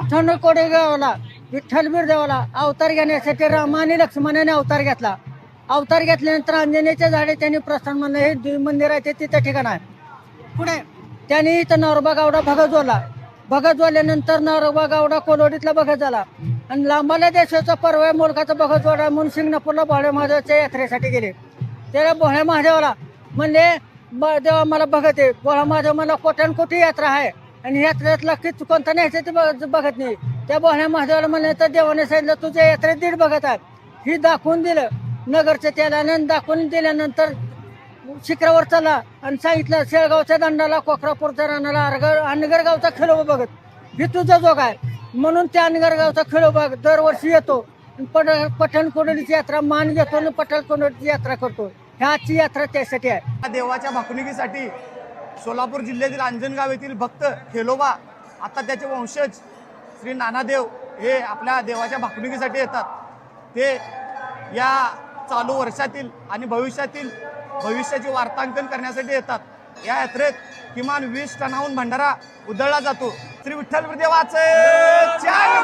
विठ्ठल कोडेगावला विठ्ठल बिरदेवाला अवतार घेण्यासाठी रामाने लक्ष्मणाने अवतार घेतला. अवतार घेतल्यानंतर अंजनेच्या झाडे त्यांनी प्रस्थान म्हणलं हे जे मंदिर आहे ते तिथं ठिकाण आहे. पुढे त्यांनी इथं नरोबा गावडा भगत जोडला. भगत जोडल्यानंतर नरोबा गावडा कोलोडीतला भगत झाला. आणि लांबाला देशाचा परव्या आहे मुलकाचा भगत जोडा म्हणून सिंगणापूरला भोळ्या महादेवाच्या यात्रेसाठी गेले. त्याला भोळ्या महादेवाला म्हणले ब- देवा मला भगत आहे. भोळा महादेव मला कोट्यान कोटी यात्रा आहे. आणि यात्रेतला किती कोणता न्यायचं ते बघ- बघत नाही. त्या बोहण्या महादेवाला म्हणे तर देवाने सांगितलं तुझ्या यात्रेत दीड बघत आहे. ही दाखवून दिलं. नगरच्या त्याला दाखवून दिल्यानंतर शिखरावर चला आणि सांगितलं शेळगावच्या दंडाला कोकरापूरच्या रानाला अरगर अनगर गावचा खेळोबा बघत. हे तुझा जोग आहे. म्हणून त्या अनगर गावचा खेळोबा दरवर्षी येतो पट पठण कोंडलीची यात्रा मान घेतो आणि पठण कोंडलीची यात्रा करतो. ह्याची यात्रा त्यासाठी आहे. या देवाच्या भाकणुकीसाठी सोलापूर जिल्ह्यातील अंजनगाव येथील भक्त खेलोबा आता त्याचे वंशज श्री नानादेव हे आपल्या देवाच्या भाकणुकीसाठी येतात. ते या चालू वर्षातील आणि भविष्यातील भविष्याचे वार्तांकन करण्यासाठी येतात. या यात्रेत किमान वीस टनाहून भंडारा उधळला जातो. श्री विठ्ठल देवाचे चार